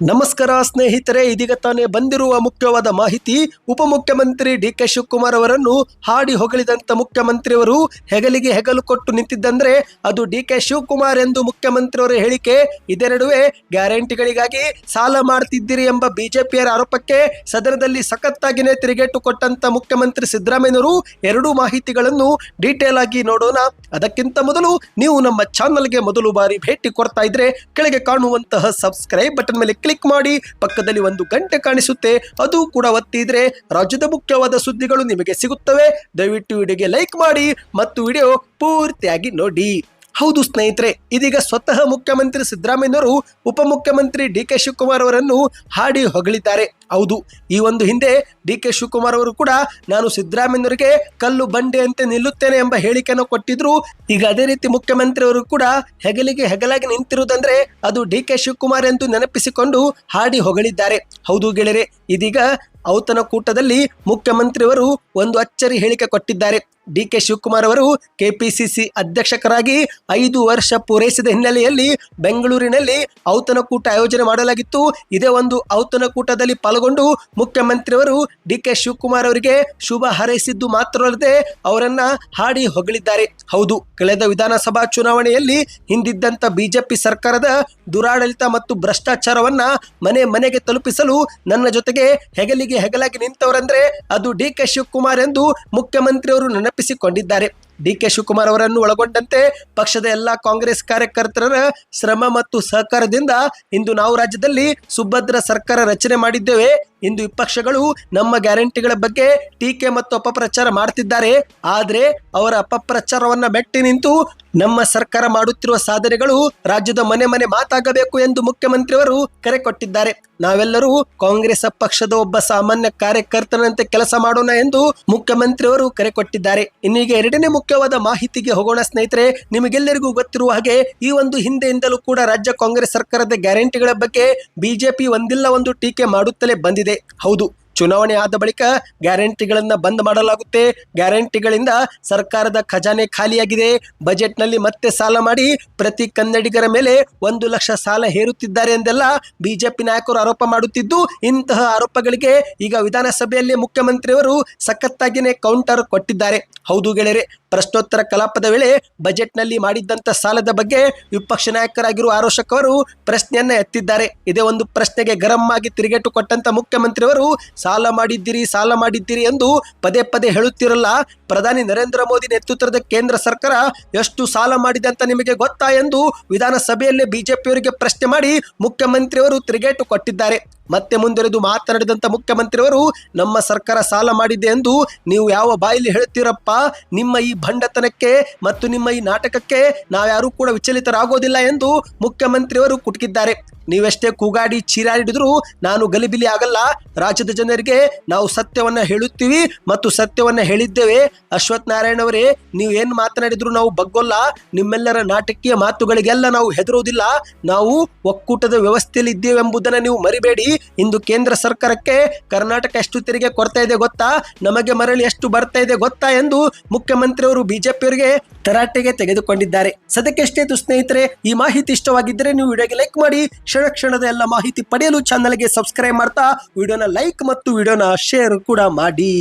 ನಮಸ್ಕಾರ ಸ್ನೇಹಿತರೆ, ಇದೀಗ ತಾನೇ ಬಂದಿರುವ ಮುಖ್ಯವಾದ ಮಾಹಿತಿ. ಉಪಮುಖ್ಯಮಂತ್ರಿ ಡಿ ಕೆ ಶಿವಕುಮಾರ್ ಅವರನ್ನು ಹಾಡಿ ಹೊಗಳಿದಂತ ಮುಖ್ಯಮಂತ್ರಿಯವರು ಹೆಗಲಿಗೆ ಹೆಗಲು ಕೊಟ್ಟು ನಿಂತಿದ್ದಂದ್ರೆ ಅದು ಡಿ ಕೆ ಶಿವಕುಮಾರ್ ಎಂದು ಮುಖ್ಯಮಂತ್ರಿಯವರ ಹೇಳಿಕೆ. ಇದೆರಡುವೆ ಗ್ಯಾರಂಟಿಗಳಿಗಾಗಿ ಸಾಲ ಮಾಡ್ತಿದ್ದೀರಿ ಎಂಬ ಬಿಜೆಪಿಯರ ಆರೋಪಕ್ಕೆ ಸದನದಲ್ಲಿ ಸಖತ್ತಾಗಿನೇ ತಿರುಗೇಟು ಕೊಟ್ಟಂತ ಮುಖ್ಯಮಂತ್ರಿ ಸಿದ್ದರಾಮಯ್ಯನವರು ಎರಡೂ ಮಾಹಿತಿಗಳನ್ನು ಡೀಟೇಲ್ ಆಗಿ ನೋಡೋಣ. ಅದಕ್ಕಿಂತ ಮೊದಲು ನೀವು ನಮ್ಮ ಚಾನಲ್ಗೆ ಮೊದಲು ಬಾರಿ ಭೇಟಿ ಕೊಡ್ತಾ ಇದ್ರೆ ಕೆಳಗೆ ಕಾಣುವಂತಹ ಸಬ್ಸ್ಕ್ರೈಬ್ ಬಟನ್ ಮೇಲೆ ಕ್ಲಿಕ್ ಮಾಡಿ ಪಕ್ಕದಲ್ಲಿ ಒಂದು ಗಂಟೆ ಕಾಣಿಸುತ್ತೆ. ಅದು ಕೂಡ ಒತ್ತಿದ್ರೆ ರಾಜ್ಯದ ಮುಖ್ಯವಾದ ಸುದ್ದಿಗಳು ನಿಮಗೆ ಸಿಗುತ್ತವೆ. ದಯವಿಟ್ಟು ವಿಡಿಯೋಗೆ ಲೈಕ್ ಮಾಡಿ ಮತ್ತು ವಿಡಿಯೋ ಪೂರ್ತಿಯಾಗಿ ನೋಡಿ. ಹೌದು ಸ್ನೇಹಿತರೆ, ಇದೀಗ ಸ್ವತಃ ಮುಖ್ಯಮಂತ್ರಿ ಸಿದ್ದರಾಮಯ್ಯನವರು ಉಪಮುಖ್ಯಮಂತ್ರಿ ಡಿ ಕೆ ಶಿವಕುಮಾರ್ ಅವರನ್ನು ಹಾಡಿ ಹೊಗಳಿದ್ದಾರೆ. ಹೌದು, ಈ ಒಂದು ಹಿಂದೆ ಡಿ ಕೆ ಶಿವಕುಮಾರ್ ಅವರು ಕೂಡ, ನಾನು ಸಿದ್ದರಾಮಯ್ಯನವರಿಗೆ ಕಲ್ಲು ಬಂಡೆ ಅಂತೆ ನಿಲ್ಲುತ್ತೇನೆ ಎಂಬ ಹೇಳಿಕೆಯನ್ನು ಕೊಟ್ಟಿದ್ರು. ಈಗ ಅದೇ ರೀತಿ ಮುಖ್ಯಮಂತ್ರಿ ಅವರು ಕೂಡ ಹೆಗಲಿಗೆ ಹೆಗಲಾಗಿ ನಿಂತಿರುವುದಂದ್ರೆ ಅದು ಡಿ ಕೆ ಶಿವಕುಮಾರ್ ಎಂದು ನೆನಪಿಸಿಕೊಂಡು ಹಾಡಿ ಹೊಗಳಿದ್ದಾರೆ. ಹೌದು ಗೆಳೆಯರೆ, ಇದೀಗ ಔತಣ ಕೂಟದಲ್ಲಿ ಮುಖ್ಯಮಂತ್ರಿಯವರು ಒಂದು ಅಚ್ಚರಿ ಹೇಳಿಕೆ ಕೊಟ್ಟಿದ್ದಾರೆ. ಡಿ ಕೆ ಶಿವಕುಮಾರ್ ಅವರು ಕೆಪಿಸಿಸಿ ಅಧ್ಯಕ್ಷಕರಾಗಿ ಐದು ವರ್ಷ ಪೂರೈಸಿದ ಹಿನ್ನೆಲೆಯಲ್ಲಿ ಬೆಂಗಳೂರಿನಲ್ಲಿ ಔತಣಕೂಟ ಆಯೋಜನೆ ಮಾಡಲಾಗಿತ್ತು. ಇದೇ ಒಂದು ಔತಣಕೂಟದಲ್ಲಿ ಪಾಲ್ಗೊಂಡು ಮುಖ್ಯಮಂತ್ರಿಯವರು ಡಿ ಕೆ ಶಿವಕುಮಾರ್ ಅವರಿಗೆ ಶುಭ ಹಾರೈಸಿದ್ದು ಮಾತ್ರವಲ್ಲದೆ ಅವರನ್ನ ಹಾಡಿ ಹೊಗಳಿದ್ದಾರೆ. ಹೌದು, ಕಳೆದ ವಿಧಾನಸಭಾ ಚುನಾವಣೆಯಲ್ಲಿ ಹಿಂದಿದ್ದಂತ ಬಿಜೆಪಿ ಸರ್ಕಾರದ ದುರಾಡಳಿತ ಮತ್ತು ಭ್ರಷ್ಟಾಚಾರವನ್ನ ಮನೆ ಮನೆಗೆ ತಲುಪಿಸಲು ನನ್ನ ಜೊತೆಗೆ ಹೆಗಲಿಗೆ ಹೆಗಲಾಗಿ ನಿಂತವರಂದ್ರೆ ಅದು ಡಿ ಕೆ ಶಿವಕುಮಾರ್ ಎಂದು ಮುಖ್ಯಮಂತ್ರಿಯವರು ನೆನಪಿಸಿಕೊಂಡಿದ್ದಾರೆ. ಡಿ ಕೆ ಶಿವಕುಮಾರ್ ಅವರನ್ನು ಒಳಗೊಂಡಂತೆ ಪಕ್ಷದ ಎಲ್ಲಾ ಕಾಂಗ್ರೆಸ್ ಕಾರ್ಯಕರ್ತರ ಶ್ರಮ ಮತ್ತು ಸಹಕಾರದಿಂದ ಇಂದು ನಾವು ರಾಜ್ಯದಲ್ಲಿ ಸುಭದ್ರ ಸರ್ಕಾರ ರಚನೆ ಮಾಡಿದ್ದೇವೆ. ಇಂದು ವಿಪಕ್ಷಗಳು ನಮ್ಮ ಗ್ಯಾರಂಟಿಗಳ ಬಗ್ಗೆ ಟೀಕೆ ಮತ್ತು ಅಪಪ್ರಚಾರ ಮಾಡ್ತಿದ್ದಾರೆ. ಆದರೆ ಅವರ ಅಪಪ್ರಚಾರವನ್ನ ಮೆಟ್ಟಿ ನಿಂತು ನಮ್ಮ ಸರ್ಕಾರ ಮಾಡುತ್ತಿರುವ ಸಾಧನೆಗಳು ರಾಜ್ಯದ ಮನೆ ಮನೆ ಮಾತಾಗಬೇಕು ಎಂದು ಮುಖ್ಯಮಂತ್ರಿಯವರು ಕರೆ ಕೊಟ್ಟಿದ್ದಾರೆ. ನಾವೆಲ್ಲರೂ ಕಾಂಗ್ರೆಸ್ ಪಕ್ಷದ ಒಬ್ಬ ಸಾಮಾನ್ಯ ಕಾರ್ಯಕರ್ತನಂತೆ ಕೆಲಸ ಮಾಡೋಣ ಎಂದು ಮುಖ್ಯಮಂತ್ರಿಯವರು ಕರೆ ಕೊಟ್ಟಿದ್ದಾರೆ. ಇನ್ನೀಗ ಎರಡನೇ ಮುಖ್ಯವಾದ ಮಾಹಿತಿಗೆ ಹೋಗೋಣ ಸ್ನೇಹಿತರೆ, ನಿಮಗೆಲ್ಲರಿಗೂ ಗೊತ್ತಿರುವ ಹಾಗೆ ಈ ಒಂದು ಹಿಂದೆಯಿಂದಲೂ ಕೂಡ ರಾಜ್ಯ ಕಾಂಗ್ರೆಸ್ ಸರ್ಕಾರದ ಗ್ಯಾರಂಟಿಗಳ ಬಗ್ಗೆ ಬಿಜೆಪಿ ಒಂದಿಲ್ಲ ಒಂದು ಟೀಕೆ ಮಾಡುತ್ತಲೇ ಬಂದಿದೆ. ಹೌದು ಚುನಾವಣೆ ಆದ ಬಳಿಕ ಗ್ಯಾರಂಟಿಗಳನ್ನ ಬಂದ್ ಮಾಡಲಾಗುತ್ತೆ. ಗ್ಯಾರಂಟಿಗಳಿಂದ ಸರ್ಕಾರದ ಖಜಾನೆ ಖಾಲಿಯಾಗಿದೆ. ಬಜೆಟ್ನಲ್ಲಿ ಮತ್ತೆ ಸಾಲ ಮಾಡಿ ಪ್ರತಿ ಕನ್ನಡಿಗರ ಮೇಲೆ ಒಂದು ಲಕ್ಷ ಸಾಲ ಹೇರುತ್ತಿದ್ದಾರೆ ಎಂದೆಲ್ಲ ಬಿಜೆಪಿ ನಾಯಕರು ಆರೋಪ ಮಾಡುತ್ತಿದ್ದು, ಇಂತಹ ಆರೋಪಗಳಿಗೆ ಈಗ ವಿಧಾನಸಭೆಯಲ್ಲಿ ಮುಖ್ಯಮಂತ್ರಿಯವರು ಸಖತ್ತಾಗಿನೇ ಕೌಂಟರ್ ಕೊಟ್ಟಿದ್ದಾರೆ. ಹೌದು ಗೆಳೆಯರೆ, ಪ್ರಶ್ನೋತ್ತರ ಕಲಾಪದ ವೇಳೆ ಬಜೆಟ್ನಲ್ಲಿ ಮಾಡಿದ್ದಂಥ ಸಾಲದ ಬಗ್ಗೆ ವಿಪಕ್ಷ ನಾಯಕರಾಗಿರುವ ಆರೋಶಕ್ ಅವರು ಪ್ರಶ್ನೆಯನ್ನ ಎತ್ತಿದ್ದಾರೆ. ಇದೇ ಒಂದು ಪ್ರಶ್ನೆಗೆ ಗರಂ ಆಗಿ ತಿರುಗೇಟು ಕೊಟ್ಟಂತ ಮುಖ್ಯಮಂತ್ರಿಯವರು ಸಾಲ ಮಾಡಿದ್ದೀರಿ ಸಾಲ ಮಾಡಿದ್ದೀರಿ ಎಂದು ಪದೇ ಪದೇ ಹೇಳುತ್ತಿರಲ್ಲ. ಪ್ರಧಾನಿ ನರೇಂದ್ರ ಮೋದಿ ನೇತೃತ್ವದ ಕೇಂದ್ರ ಸರ್ಕಾರ ಎಷ್ಟು ಸಾಲ ಮಾಡಿದೆ ಅಂತ ನಿಮಗೆ ಗೊತ್ತಾ ಎಂದು ವಿಧಾನಸಭೆಯಲ್ಲಿ ಬಿಜೆಪಿಯವರಿಗೆ ಪ್ರಶ್ನೆ ಮಾಡಿ ಮುಖ್ಯಮಂತ್ರಿಯವರು ತಿರುಗೇಟು ಕೊಟ್ಟಿದ್ದಾರೆ. ಮತ್ತೆ ಮುಂದುವರೆದು ಮಾತನಾಡಿದಂಥ ಮುಖ್ಯಮಂತ್ರಿಯವರು, ನಮ್ಮ ಸರ್ಕಾರ ಸಾಲ ಮಾಡಿದೆ ಎಂದು ನೀವು ಯಾವ ಬಾಯಲ್ಲಿ ಹೇಳ್ತೀರಪ್ಪ? ನಿಮ್ಮ ಈ ಭಂಡತನಕ್ಕೆ ಮತ್ತು ನಿಮ್ಮ ಈ ನಾಟಕಕ್ಕೆ ನಾವ್ಯಾರೂ ಕೂಡ ವಿಚಲಿತರಾಗೋದಿಲ್ಲ ಎಂದು ಮುಖ್ಯಮಂತ್ರಿಯವರು ಕುಟುಕಿದ್ದಾರೆ. ನೀವೆಷ್ಟೇ ಕೂಗಾಡಿ ಚೀರಾಡಿದ್ರು ನಾನು ಗಲಿಬಿಲಿ ಆಗಲ್ಲ. ರಾಜ್ಯದ ಜನರಿಗೆ ನಾವು ಸತ್ಯವನ್ನ ಹೇಳುತ್ತೀವಿ ಮತ್ತು ಸತ್ಯವನ್ನ ಹೇಳಿದ್ದೇವೆ. ಅಶ್ವಥ್ ನಾರಾಯಣ ಅವರೇ, ನೀವು ಏನು ಮಾತನಾಡಿದ್ರು ನಾವು ಬಗ್ಗೋಲ್ಲ. ನಿಮ್ಮೆಲ್ಲರ ನಾಟಕೀಯ ಮಾತುಗಳಿಗೆಲ್ಲ ನಾವು ಹೆದರೋದಿಲ್ಲ. ನಾವು ಒಕ್ಕೂಟದ ವ್ಯವಸ್ಥೆಯಲ್ಲಿ ಇದ್ದೇವೆ ಎಂಬುದನ್ನು ನೀವು ಮರಿಬೇಡಿ. ಇಂದು ಕೇಂದ್ರ ಸರ್ಕಾರಕ್ಕೆ ಕರ್ನಾಟಕ ಎಷ್ಟು ತೆರಿಗೆ ಕೊಡ್ತಾ ಇದೆ ಗೊತ್ತಾ? ನಮಗೆ ಮರಳಿ ಎಷ್ಟು ಬರ್ತಾ ಇದೆ ಗೊತ್ತಾ ಎಂದು ಮುಖ್ಯಮಂತ್ರಿಯವರು ಬಿಜೆಪಿಯವರಿಗೆ ತರಾಟೆಗೆ ತೆಗೆದುಕೊಂಡಿದ್ದಾರೆ. ಸದ್ಯಕ್ಕೆ ಸ್ನೇಹಿತರೆ ಈ ಮಾಹಿತಿ ಇಷ್ಟವಾಗಿದ್ದರೆ ನೀವು ವಿಡಿಯೋಗೆ ಲೈಕ್ ಮಾಡಿ, ಕ್ಷಣ ಕ್ಷಣದ ಎಲ್ಲ ಮಾಹಿತಿ ಪಡೆಯಲು ಚಾನಲ್ಗೆ ಸಬ್ಸ್ಕ್ರೈಬ್ ಮಾಡ್ತಾ, ವಿಡಿಯೋನ ಲೈಕ್ ಮತ್ತು ವಿಡಿಯೋನ ಶೇರ್ ಕೂಡ ಮಾಡಿ.